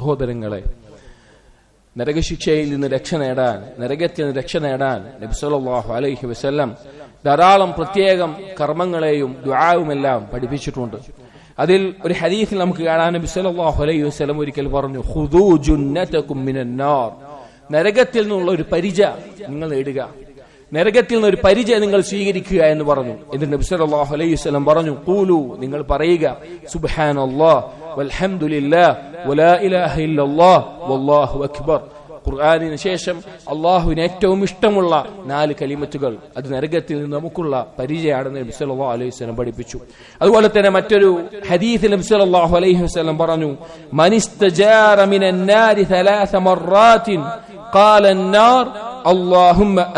സഹോദരങ്ങളെ നരകശിക്ഷയിൽ നിന്ന് രക്ഷ നേടാൻ നരകത്തിൽ നിന്ന് രക്ഷ നേടാൻ നബി സല്ലല്ലാഹു അലൈഹി വസല്ലം ധാരാളം പ്രത്യേകം കർമ്മങ്ങളെയും ദുആവുമെല്ലാം പഠിപ്പിച്ചിട്ടുണ്ട്. അതിൽ ഒരു ഹദീസിൽ നമുക്ക് കാണാൻ സല്ലല്ലാഹു അലൈഹി വസല്ലം ഒരിക്കൽ പറഞ്ഞു ഖുദൂ ജുന്നതകും മിനൻ നാർ നരകത്തിൽ നിന്നുള്ള ഒരു പരിച നിങ്ങൾ നേടുക. നരകത്തിൽ നിന്ന് ഒരു നിങ്ങൾ സ്വീകരിക്കുക എന്ന് പറഞ്ഞു. എന്നിട്ട് നബി സല്ലല്ലാഹു അലൈഹി വസല്ലം പറഞ്ഞു ഖൂലു നിങ്ങൾ പറയുക സുബ്ഹാനല്ലാഹ്. വൽഹംദുലില്ലാഹ് വലാ ഇലാഹ ഇല്ലല്ലാഹ് വല്ലാഹു അക്ബർ ഖുർആാനിന് ശേഷം അള്ളാഹുവിന് ഏറ്റവും ഇഷ്ടമുള്ള നാല് കലിമത്തുകൾ അത് നരകത്തിൽ നിന്ന് നമുക്കുള്ള പരിചയമാണെന്ന് നബി സല്ലല്ലാഹു അലൈഹി വസല്ലം പഠിപ്പിച്ചു അതുപോലെ തന്നെ മറ്റൊരു ഹദീസിൽ നബി സല്ലല്ലാഹു അലൈഹി വസല്ലം പറഞ്ഞു മനിസ്തജാറ മിനൻ നാരി ثلاث مرات قال النار അള്ളാഹുമ്മ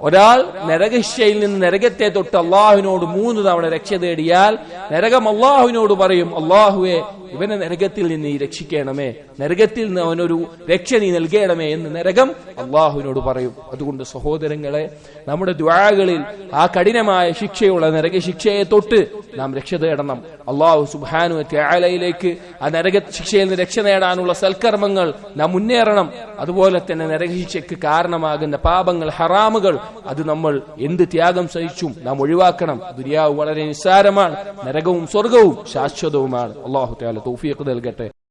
ഒരാൾ നരകശയിൽ നിന്ന് നരകത്തെ തൊട്ട് അള്ളാഹുവിനോട് മൂന്ന് തവണ രക്ഷ തേടിയാൽ നരകം അള്ളാഹുവിനോട് പറയും അള്ളാഹുവെ ഇവനെ നരകത്തിൽ നിന്ന് നീ രക്ഷിക്കണമേ. നരകത്തിൽ നിന്ന് അവനൊരു രക്ഷ നീ നൽകണമേ എന്ന് നരകം അള്ളാഹുവിനോട് പറയും. അതുകൊണ്ട് സഹോദരങ്ങളെ നമ്മുടെ ദ്വാരകളിൽ ആ കഠിനമായ ശിക്ഷയുള്ള നരക ശിക്ഷയെ തൊട്ട് നാം രക്ഷ തേടണം അള്ളാഹു സുബാനു ത്യാലയിലേക്ക് ആ നരക ശിക്ഷയിൽ നിന്ന് രക്ഷ നേടാനുള്ള സൽക്കർമ്മങ്ങൾ നാം മുന്നേറണം. അതുപോലെ തന്നെ നരകശിക്ഷയ്ക്ക് കാരണമാകുന്ന പാപങ്ങൾ ഹറാമുകൾ അത് നമ്മൾ എന്ത് ത്യാഗം സഹിച്ചും നാം ഒഴിവാക്കണം. ദുര്യാവ് വളരെ നിസ്സാരമാണ്. നരകവും സ്വർഗവും ശാശ്വതവുമാണ്. അള്ളാഹു ത്യാല തൗഫീഖ് നൽകട്ടെ.